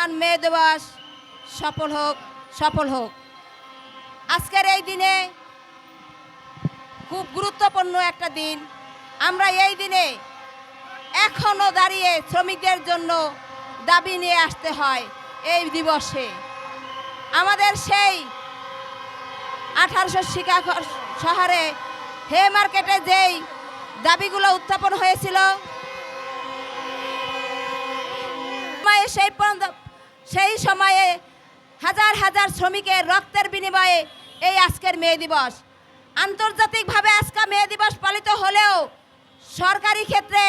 মহান মে দিবস, সফল হোক সফল হোক। আজকের এই দিনে খুব গুরুত্বপূর্ণ একটা দিন। আমরা এই দিনে এখনও দাঁড়িয়ে শ্রমিকদের জন্য দাবি নিয়ে আসতে হয় এই দিবসে। আমাদের সেই আঠারোশো শিকাগো শহরে হে মার্কেটে যেই দাবিগুলো উত্থাপন হয়েছিল, সেই সেই সময়ে হাজার হাজার শ্রমিকের রক্তের বিনিময়ে এই আজকের মে দিবস। আন্তর্জাতিকভাবে আজকে মে দিবস পালিত হলেও সরকারি ক্ষেত্রে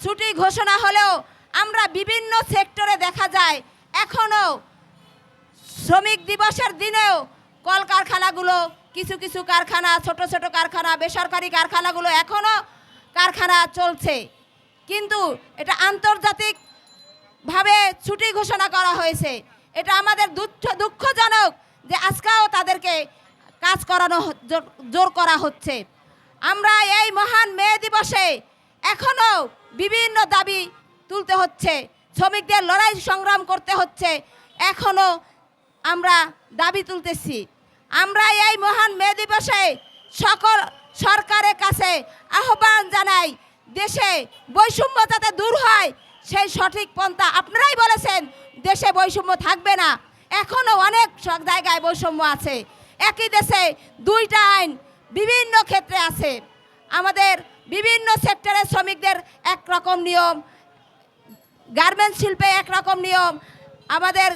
ছুটি ঘোষণা হলেও আমরা বিভিন্ন সেক্টরে দেখা যায়, এখনও শ্রমিক দিবসের দিনেও কলকারখানাগুলো, কিছু কিছু কারখানা, ছোট ছোট কারখানা, বেসরকারি কারখানাগুলো এখনও কারখানা চলছে। কিন্তু এটা আন্তর্জাতিক ভাবে ছুটি ঘোষণা করা হয়েছে। এটা আমাদের দুঃখ, দুঃখজনক যে আজকেও তাদেরকে কাজ করানো জোর- করা হচ্ছে। আমরা এই মহান মে দিবসে এখনও বিভিন্ন দাবি তুলতে হচ্ছে। শ্রমিকদের লড়াই সংগ্রাম করতে হচ্ছে। এখনও আমরা দাবি তুলতেছি। আমরা এই মহান মে দিবসে সকল সরকারের কাছে আহ্বান জানাই, দেশে বৈষম্য যাতে দূর সেই সঠিক পন্থা আপনারাই বলেছেন, দেশে বৈষম্য থাকবে না। এখনও অনেক সব জায়গায় বৈষম্য আছে। একই দেশে দুইটা আইন বিভিন্ন ক্ষেত্রে আছে। আমাদের বিভিন্ন সেক্টরের শ্রমিকদের একরকম নিয়ম, গার্মেন্টস শিল্পে একরকম নিয়ম। আমাদের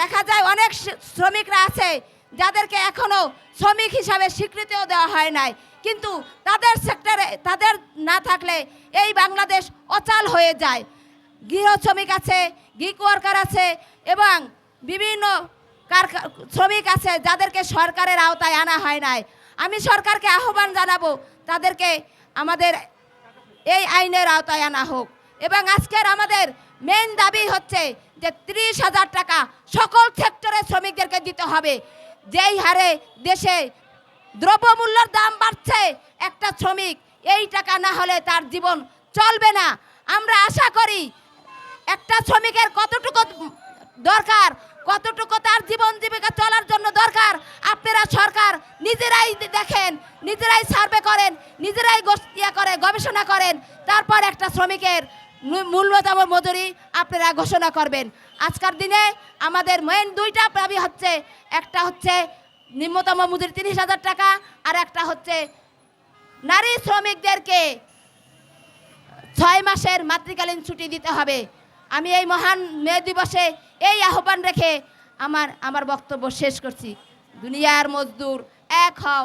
দেখা যায় অনেক শ্রমিকরা আছে, যাদেরকে এখনও শ্রমিক হিসাবে স্বীকৃতিও দেওয়া হয় নাই। কিন্তু তাদের সেক্টরে, তাদের না থাকলে এই বাংলাদেশ অচাল হয়ে যায়। গৃহ শ্রমিক আছে গিক ওয়ার্কার আছে এবং বিভিন্ন শ্রমিক আছে যাদেরকে সরকারের আওতায় আনা হয় নাই। আমি সরকারকে আহ্বান জানাব, তাদেরকে আমাদের এই আইনের আওতায় আনা হোক। এবং আজকের আমাদের মেন দাবি হচ্ছে যে ত্রিশ হাজার টাকা সকল সেক্টরের শ্রমিকদেরকে দিতে হবে। যেই হারে দেশে দ্রব্যমূল্যের দাম বাড়ছে একটা শ্রমিক, এই টাকা না হলে তার জীবন চলবে না। আমরা আশা করি একটা শ্রমিকের কতটুকু দরকার, কতটুকু তার জীবন জীবিকা চলার জন্য দরকার, আপনারা সরকার নিজেরাই দেখেন, নিজেরাই সার্ভে করেন, নিজেরাই ইয়ে করে, গবেষণা করেন, তারপর একটা শ্রমিকের মূল্যতম মজুরি আপনারা ঘোষণা করবেন। আজকার দিনে আমাদের মেন দুইটা দাবি হচ্ছে, একটা হচ্ছে নিম্নতম মজুরি তিরিশ হাজার টাকা, আর একটা হচ্ছে নারী শ্রমিকদেরকে ছয় মাসের মাতৃকালীন ছুটি দিতে হবে। আমি এই মহান মে দিবসে এই আহ্বান রেখে আমার আমার বক্তব্য শেষ করছি। দুনিয়ার মজদুর, এক হও।